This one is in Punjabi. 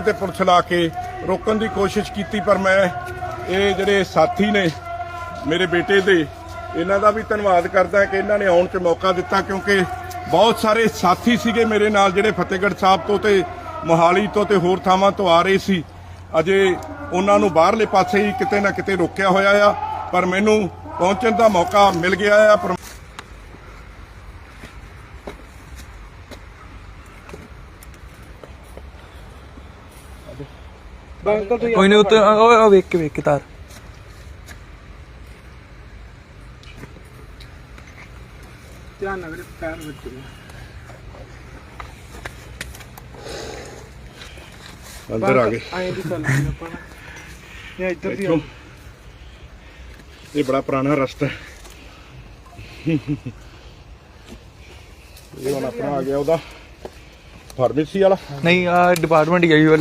ਤੇ ਪੁਲਿਸ ਲਾ ਕੇ ਰੋਕਣ ਦੀ ਕੋਸ਼ਿਸ਼ ਕੀਤੀ, ਪਰ ਮੈਂ ਇਹ ਜਿਹੜੇ ਸਾਥੀ ਨੇ ਮੇਰੇ ਬੇਟੇ ਦੇ, ਇਹਨਾਂ ਦਾ ਵੀ ਧੰਨਵਾਦ ਕਰਦਾ ਕਿ ਇਹਨਾਂ ਨੇ ਆਉਣ 'ਚ ਮੌਕਾ ਦਿੱਤਾ, ਕਿਉਂਕਿ ਬਹੁਤ ਸਾਰੇ ਸਾਥੀ ਸੀਗੇ ਮੇਰੇ ਨਾਲ ਜਿਹੜੇ ਫਤਿਹਗੜ੍ਹ ਸਾਹਿਬ ਤੋਂ ਤੇ ਮੋਹਾਲੀ ਤੋਂ ਤੇ ਹੋਰ ਥਾਵਾਂ ਤੋਂ ਆ ਰਹੇ ਸੀ। ਅਜੇ ਉਹਨਾਂ ਨੂੰ ਬਾਹਰਲੇ ਪਾਸੇ ਹੀ ਕਿਤੇ ਨਾ ਕਿਤੇ ਰੋਕਿਆ ਹੋਇਆ ਆ, ਪਰ ਮੈਨੂੰ ਪਹੁੰਚਣ ਦਾ ਮੌਕਾ ਮਿਲ ਗਿਆ ਆ। ਪਰ ਕੋਈ ਨਹੀਂ ਉੱਤੇ ਓਏ ਓਏ ਵੇਖ ਕੇ ਵੇਖ ਕੇ ਤਾਰ। ਧਿਆਨ ਨਾਲ ਵੀਰੇ ਪੈਰ ਵਿੱਚ ਅੰਦਰ ਆ ਗਏ। ਆਏ ਦੀ ਚੱਲ ਪਈ ਆਪਾਂ ਨਾ। ਇਹ ਇੱਧਰ ਦੀ ਇੱਥੋਂ ਇਹ ਬੜਾ ਪੁਰਾਣਾ ਰਸਤਾ ਹੈ। ਇਹ ਹੁਣ ਆਪਣਾ ਆ ਗਿਆ ਉਹਦਾ। ਫਾਰਮੇਸੀ ਵਾਲਾ। ਨਹੀਂ ਆ ਡਿਪਾਰਟਮੈਂਟ ਗਈ ਵਾਲੇ।